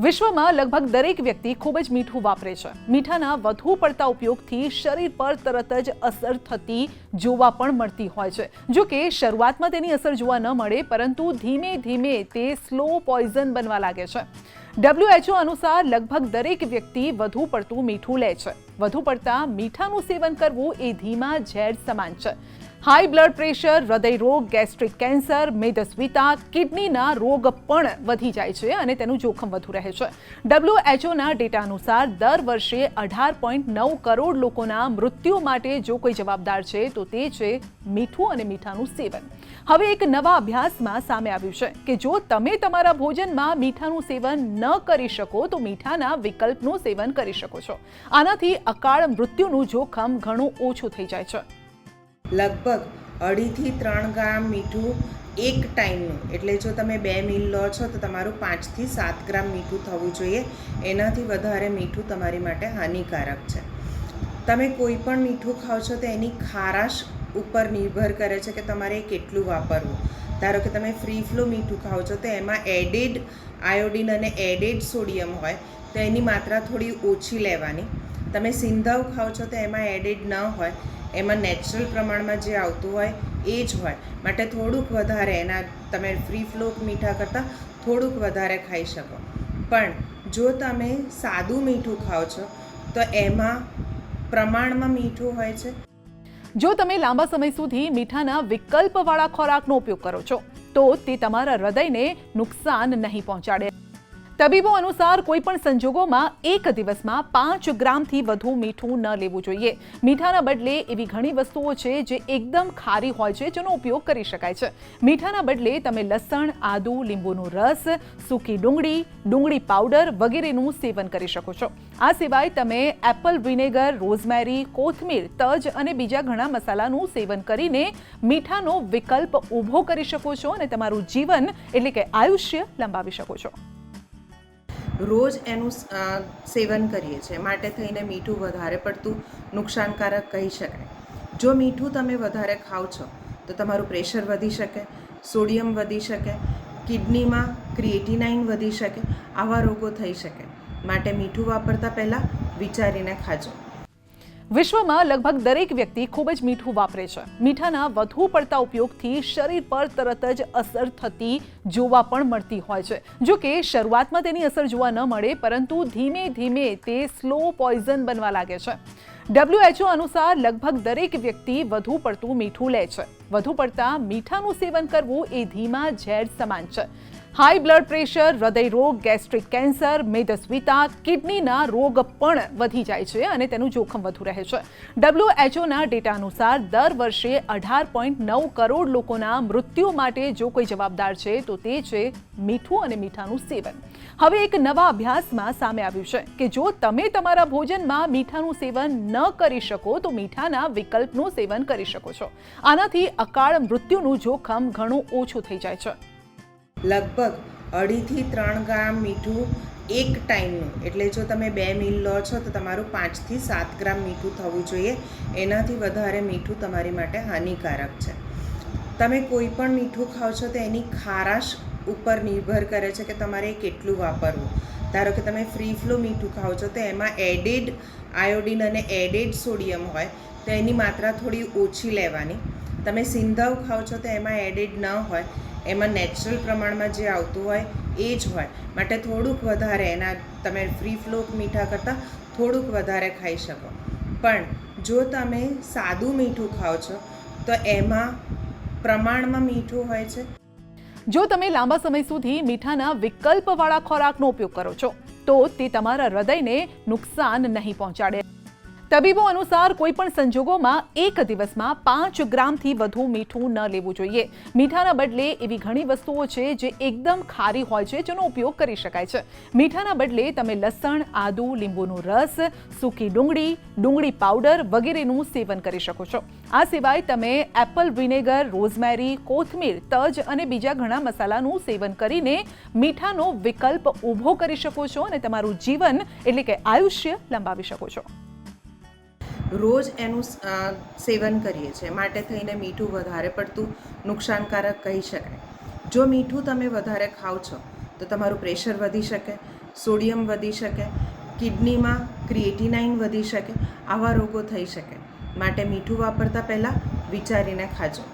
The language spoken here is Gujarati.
વિશ્વમાં લગભગ દરેક વ્યક્તિ ખૂબ જ મીઠું વાપરે છે. મીઠાના વધુ પડતા ઉપયોગથી શરીર પર તરત જ અસર થતી જોવા પણ મળતી હોય છે. જો કે શરૂઆતમાં તેની અસર જોવા ન મળે, પરંતુ ધીમે ધીમે તે સ્લો પોઈઝન બનવા લાગે છે. ડબ્લ્યુએચઓ અનુસાર લગભગ દરેક વ્યક્તિ વધુ પડતું મીઠું લે છે. વધુ પડતા મીઠાનું સેવન કરવું એ ધીમા ઝેર સમાન છે. હાઈ બ્લડ પ્રેશર હૃદય રોગ ગેસ્ટ્રિક કેન્સર મેદસ્વીતા, કિડનીના રોગ પણ વધી જાય છે અને તેનું જોખમ વધુ રહે છે. ડબ્લ્યુએચઓના ડેટા અનુસાર દર વર્ષે અઢાર પોઈન્ટ નવ કરોડ લોકોના મૃત્યુ માટે જો કોઈ જવાબદાર છે, તો તે છે મીઠું અને મીઠાનું સેવન. હવે એક નવા અભ્યાસમાં સામે આવ્યું છે કે જો તમે તમારા ભોજનમાં મીઠાનું સેવન ન કરી શકો, તો મીઠાના વિકલ્પનું સેવન કરી શકો છો. આનાથી અકાળ મૃત્યુનું જોખમ ઘણું ઓછું થઈ જાય છે. લગભગ અઢીથી ત્રણ ગ્રામ મીઠું એક ટાઈમનું. એટલે જો તમે બે મિલ લો છો, તો તમારું પાંચથી સાત ગ્રામ મીઠું થવું જોઈએ. એનાથી વધારે મીઠું તમારી માટે હાનિકારક છે. તમે કોઈ પણ મીઠું ખાઓ છો, તો એની ખારાશ ઉપર નિર્ભર કરે છે કે તમારે કેટલું વાપરવું. ધારો કે તમે ફ્રી ફ્લો મીઠું ખાઓ છો, તો એમાં એડેડ આયોડિન અને એડેડ સોડિયમ હોય, તો એની માત્રા થોડી ઓછી લેવાની. તમે સિંધાવ ખાઓ છો તો એમાં એડિડ ન હોય. એમાં નેચરલ પ્રમાણમાં જે આવતું હોય એ જ હોય. માટે થોડુંક વધારે એના તમે ફ્રી ફ્લોક મીઠા કરતાં થોડુંક વધારે ખાઈ શકો. પણ જો તમે સાદું મીઠું ખાઓ છો, તો એમાં પ્રમાણમાં મીઠું હોય છે. જો તમે લાંબા સમય સુધી મીઠાના વિકલ્પવાળા ખોરાકનો ઉપયોગ કરો છો, તો તે તમારા હૃદયને નુકસાન નહીં પહોંચાડે. તબીબો અનુસાર કોઈ પણ સંજોગોમાં એક દિવસમાં પાંચ ગ્રામથી વધુ મીઠું ન લેવું જોઈએ. મીઠાના બદલે એવી ઘણી વસ્તુઓ છે જે એકદમ ખારી હોય છે, જેનો ઉપયોગ કરી શકાય છે. મીઠાના બદલે તમે લસણ, આદુ, લીંબુનો રસ, સૂકી ડુંગળી ડુંગળી પાવડર વગેરેનું સેવન કરી શકો છો. આ સિવાય તમે એપલ વિનેગર, રોઝમેરી, કોથમીર, તજ અને બીજા ઘણા મસાલાનું સેવન કરીને મીઠાનો વિકલ્પ ઊભો કરી શકો છો અને તમારું જીવન એટલે કે આયુષ્ય લંબાવી શકો છો. રોજ એનું સેવન કરીએ છીએ. માટે થઈને મીઠું વધારે પડતું નુકસાનકારક કહી શકાય. જો મીઠું તમે વધારે ખાઓ છો, તો તમારું પ્રેશર વધી શકે, સોડિયમ વધી શકે, કિડનીમાં ક્રિએટિનાઇન વધી શકે, આવા રોગો થઈ શકે. માટે મીઠું વાપરતા પહેલાં વિચારીને ખાજો. વિશ્વમાં લગભગ દરેક વ્યક્તિ ખૂબ જ મીઠું વાપરે છે. મીઠાના વધુ પડતા ઉપયોગથી શરીર પર તરત જ અસર થતી જોવા પણ મળતી હોય છે. જો કે શરૂઆતમાં તેની અસર જોવા ન મળે, પરંતુ ધીમે ધીમે તે સ્લો પોઈઝન બનવા લાગે છે. ડબ્લ્યુએચઓ અનુસાર લગભગ દરેક વ્યક્તિ વધુ પડતું મીઠું લે છે. વધુ પડતા મીઠાનું સેવન કરવું એ ધીમા ઝેર સમાન છે. હાઈ બ્લડ પ્રેશર હૃદય રોગ ગેસ્ટ્રિક કેન્સર મેદસ્વીતા, કિડનીના રોગ પણ વધી જાય છે અને તેનું જોખમ વધુ રહે છે. ડબ્લ્યુએચઓના ડેટા અનુસાર દર વર્ષે અઢાર પોઈન્ટ નવ કરોડ લોકોના મૃત્યુ માટે જો કોઈ જવાબદાર છે, તો તે છે મીઠું અને મીઠાનું સેવન. હવે એક નવા અભ્યાસમાં સામે આવ્યું છે કે જો તમે તમારા ભોજનમાં મીઠાનું સેવન ન કરી શકો, તો મીઠાના વિકલ્પનું સેવન કરી શકો છો. આનાથી અકાળ મૃત્યુનું જોખમ ઘણું ઓછું થઈ જાય છે. લગભગ અઢીથી ત્રણ ગ્રામ મીઠું એક ટાઈમનું. એટલે જો તમે બે મીલ લો છો તો તમારું પાંચથી સાત ગ્રામ મીઠું થવું જોઈએ. એનાથી વધારે મીઠું તમારી માટે હાનિકારક છે. તમે કોઈ પણ મીઠું ખાઓ છો તો એની ખારાશ ઉપર નિર્ભર કરે છે કે તમારે એ કેટલું વાપરવું. ધારો કે તમે ફ્રી ફ્લો મીઠું ખાઓ છો તો એમાં એડેડ આયોડિન અને એડેડ સોડિયમ હોય તો એની માત્રા થોડી ઓછી લેવાની. તમે સિંધાવ ખાઓ છો તો એમાં એડિડ ન હોય, એમાં નેચરલ પ્રમાણમાં જે આવતું હોય એ જ હોય. માટે થોડુંક વધારે એના, તમે ફ્રી ફ્લોક મીઠા કરતાં થોડુંક વધારે ખાઈ શકો. પણ જો તમે સાદું મીઠું ખાઓ છો, તો એમાં પ્રમાણમાં મીઠું હોય છે. જો તમે લાંબા સમય સુધી મીઠાના વિકલ્પવાળા ખોરાકનો ઉપયોગ કરો છો, તો તે તમારા હૃદયને નુકસાન નહીં પહોંચાડે. તબીબો અનુસાર કોઈ પણ સંજોગોમાં એક દિવસમાં પાંચ ગ્રામથી વધુ મીઠું ન લેવું જોઈએ. મીઠાના બદલે એવી ઘણી વસ્તુઓ છે જે એકદમ ખારી હોય છે, જેનો ઉપયોગ કરી શકાય છે. મીઠાના બદલે તમે લસણ, આદુ, લીંબુનો રસ, સૂકી ડુંગળી ડુંગળી પાવડર વગેરેનું સેવન કરી શકો છો. આ સિવાય તમે એપલ વિનેગર, રોઝમેરી, કોથમીર, તજ અને બીજા ઘણા મસાલાનું સેવન કરીને મીઠાનો વિકલ્પ ઊભો કરી શકો છો અને તમારું જીવન એટલે કે આયુષ્ય લંબાવી શકો છો. રોજ એનું સેવન કરીએ છીએ. માટે થઈને મીઠું વધારે પડતું નુકસાનકારક કહી શકાય. જો મીઠું તમે વધારે ખાઓ છો, તો તમારું પ્રેશર વધી શકે, સોડિયમ વધી શકે, કિડનીમાં ક્રિએટિનાઇન વધી શકે, આવા રોગો થઈ શકે. માટે મીઠું વાપરતા પહેલાં વિચારીને ખાજો.